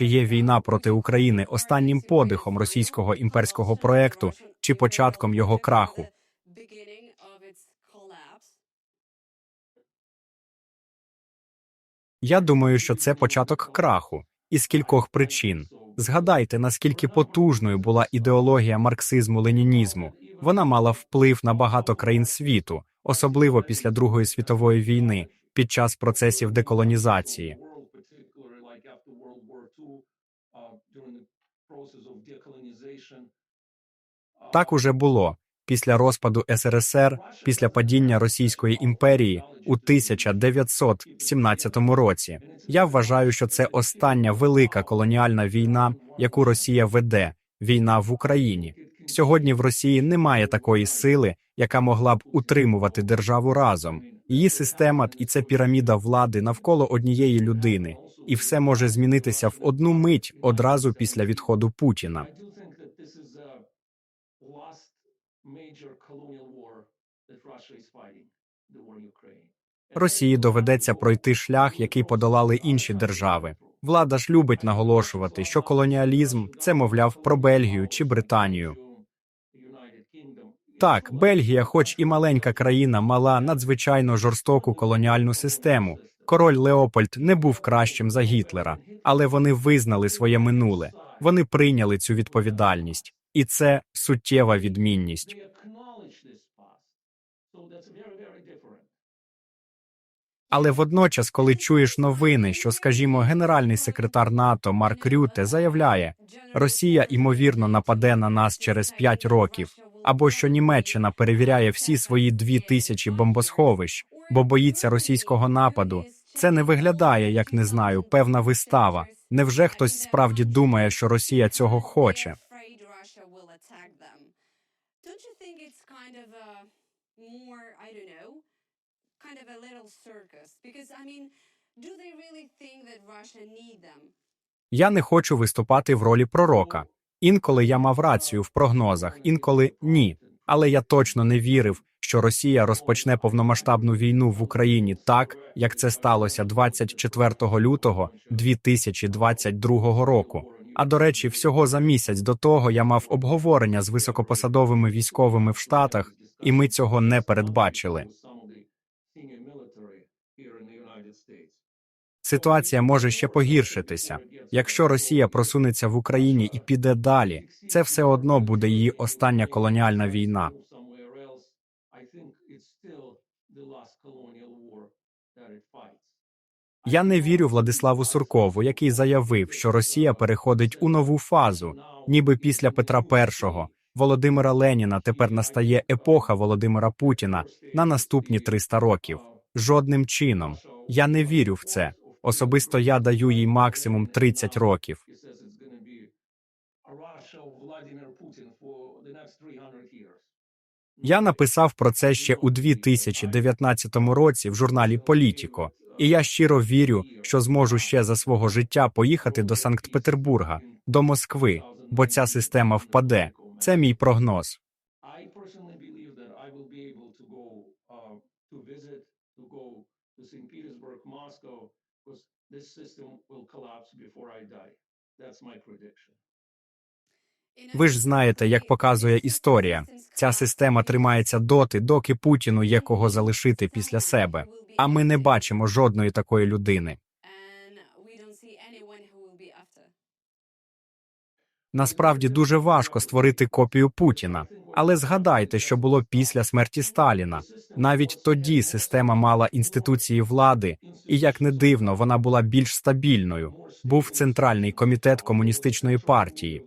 чи є війна проти України останнім подихом російського імперського проекту чи початком його краху? Я думаю, що це початок краху із кількох причин. Згадайте, наскільки потужною була ідеологія марксизму-ленінізму. Вона мала вплив на багато країн світу, особливо після Другої світової війни, під час процесів деколонізації. Так уже було після розпаду СРСР, після падіння Російської імперії у 1917 році. Я вважаю, що це остання велика колоніальна війна, яку Росія веде війна в Україні. Сьогодні в Росії немає такої сили, яка могла б утримувати державу разом. Її система і це піраміда влади навколо однієї людини, і все може змінитися в одну мить одразу після відходу Путіна. Росії доведеться пройти шлях, який подолали інші держави. Влада ж любить наголошувати, що колоніалізм це, мовляв, про Бельгію чи Британію. Так, Бельгія, хоч і маленька країна, мала надзвичайно жорстоку колоніальну систему. Король Леопольд не був кращим за Гітлера, але вони визнали своє минуле. Вони прийняли цю відповідальність, і це суттєва відмінність. Але водночас, коли чуєш новини, що, скажімо, генеральний секретар НАТО Марк Рюте заявляє, Росія ймовірно нападе на нас через 5 років, або що Німеччина перевіряє всі свої дві тисячі бомбосховищ, бо боїться російського нападу. Це не виглядає, як не знаю, певна вистава. Невже хтось справді думає, що Росія цього хоче? Я не хочу виступати в ролі пророка. Інколи я мав рацію в прогнозах, інколи ні. Але я точно не вірив, що Росія розпочне повномасштабну війну в Україні так, як це сталося 24 лютого 2022 року. А до речі, всього за місяць до того я мав обговорення з високопосадовими військовими в Штатах, і ми цього не передбачили. Ситуація може ще погіршитися. Якщо Росія просунеться в Україні і піде далі, це все одно буде її остання колоніальна війна. Я не вірю Владиславу Суркову, який заявив, що Росія переходить у нову фазу, ніби після Петра І, Володимира Леніна тепер настає епоха Володимира Путіна на наступні 300 років. Жодним чином. Я не вірю в це. Особисто я даю їй максимум 30 років. He says it's going to be a Russia of Vladimir Putin for the next 300 years. Я написав про це ще у 2019 році в журналі Політіко, і я щиро вірю, що зможу ще за свого життя поїхати до Санкт-Петербурга, до Москви, бо ця система впаде. Це мій прогноз. Uh, Moscow, this system will collapse before I die. That's my prediction. Ви ж знаєте, як показує історія. Ця система тримається доти, доки Путіну є кого залишити після себе. А ми не бачимо жодної такої людини. Насправді дуже важко створити копію Путіна. Але згадайте, що було після смерті Сталіна. Навіть тоді система мала інституції влади, і як не дивно, вона була більш стабільною. Був центральний комітет комуністичної партії.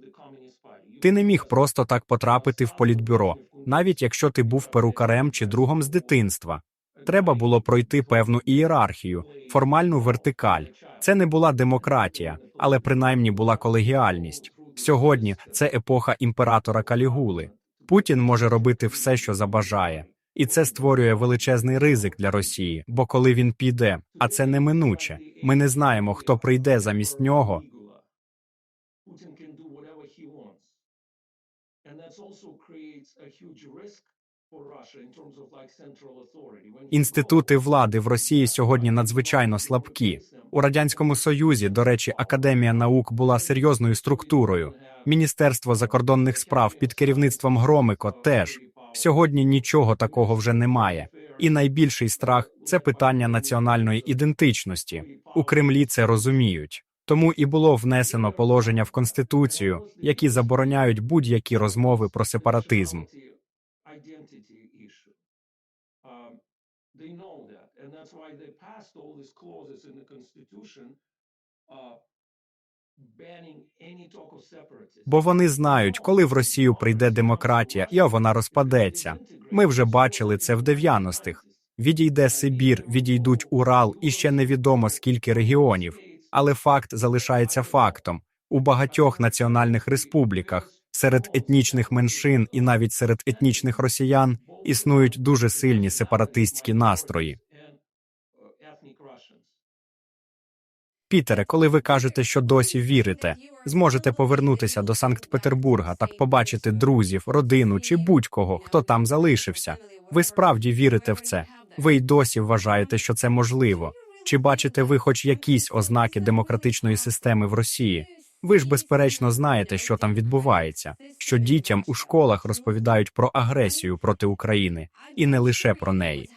Ти не міг просто так потрапити в політбюро, навіть якщо ти був перукарем чи другом з дитинства. Треба було пройти певну ієрархію, формальну вертикаль. Це не була демократія, але принаймні була колегіальність. Сьогодні це епоха імператора Калігули. Путін може робити все, що забажає, і це створює величезний ризик для Росії. Бо коли він піде, а це неминуче, ми не знаємо, хто прийде замість нього. And that also creates a huge risk Інститути влади в Росії сьогодні надзвичайно слабкі. У радянському союзі, до речі, академія наук була серйозною структурою. Міністерство закордонних справ під керівництвом Громико теж сьогодні нічого такого вже немає. І найбільший страх це питання національної ідентичності. У Кремлі це розуміють. Тому і було внесено положення в конституцію, які забороняють будь-які розмови про сепаратизм. They know that, and that's why they passed all these clauses in the Constitution uh. Бо вони знають, коли в Росію прийде демократія, і вона розпадеться. Ми вже бачили це в 90-х. Відійде Сибір, відійдуть Урал і ще невідомо скільки регіонів. Але факт залишається фактом. У багатьох національних республіках, серед етнічних меншин і навіть серед етнічних росіян існують дуже сильні сепаратистські настрої. Пітере, коли ви кажете, що досі вірите, зможете повернутися до Санкт-Петербурга так побачити друзів, родину чи будь-кого, хто там залишився. Ви справді вірите в це. Ви й досі вважаєте, що це можливо. Чи бачите ви хоч якісь ознаки демократичної системи в Росії? Ви ж безперечно знаєте, що там відбувається, що дітям у школах розповідають про агресію проти України, і не лише про неї.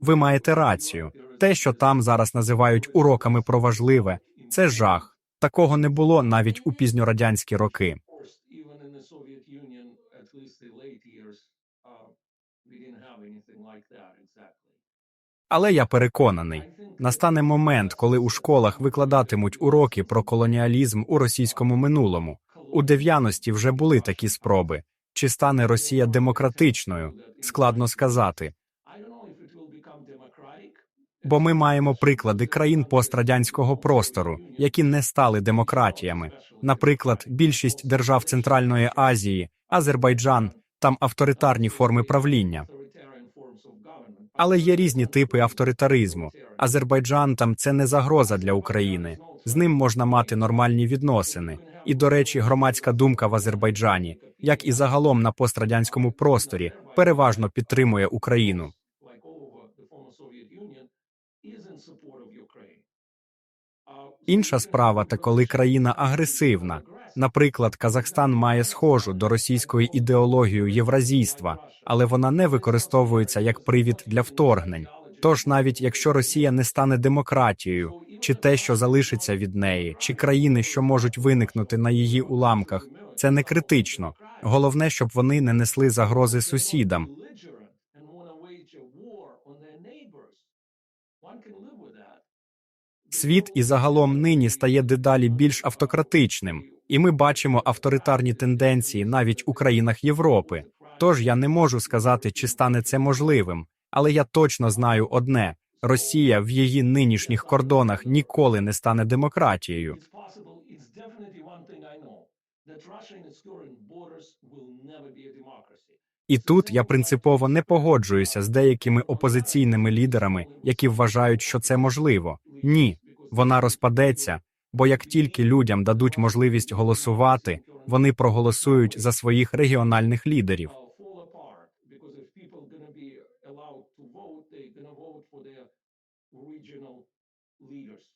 Ви маєте рацію. Те, що там зараз називають уроками про важливе, це жах. Такого не було навіть у пізньорадянські роки. Але я переконаний, настане момент, коли у школах викладатимуть уроки про колоніалізм у російському минулому. У 90-ті вже були такі спроби. Чи стане Росія демократичною? Складно сказати. Бо ми маємо приклади країн пострадянського простору, які не стали демократіями. Наприклад, більшість держав Центральної Азії, Азербайджан, там авторитарні форми правління. Але є різні типи авторитаризму. Азербайджан там це не загроза для України. З ним можна мати нормальні відносини. І, до речі, громадська думка в Азербайджані, як і загалом на пострадянському просторі, переважно підтримує Україну. Інша справа та коли країна агресивна. Наприклад, Казахстан має схожу до російської ідеологію євразійства, але вона не використовується як привід для вторгнень. Тож, навіть якщо Росія не стане демократією, чи те, що залишиться від неї, чи країни, що можуть виникнути на її уламках, це не критично. Головне, щоб вони не несли загрози сусідам. Світ і загалом нині стає дедалі більш автократичним, і ми бачимо авторитарні тенденції навіть у країнах Європи. Тож я не можу сказати, чи стане це можливим, але я точно знаю одне: Росія в її нинішніх кордонах ніколи не стане демократією. І тут я принципово не погоджуюся з деякими опозиційними лідерами, які вважають, що це можливо. Ні, вона розпадеться, бо як тільки людям дадуть можливість голосувати, вони проголосують за своїх регіональних лідерів. uh, leaders.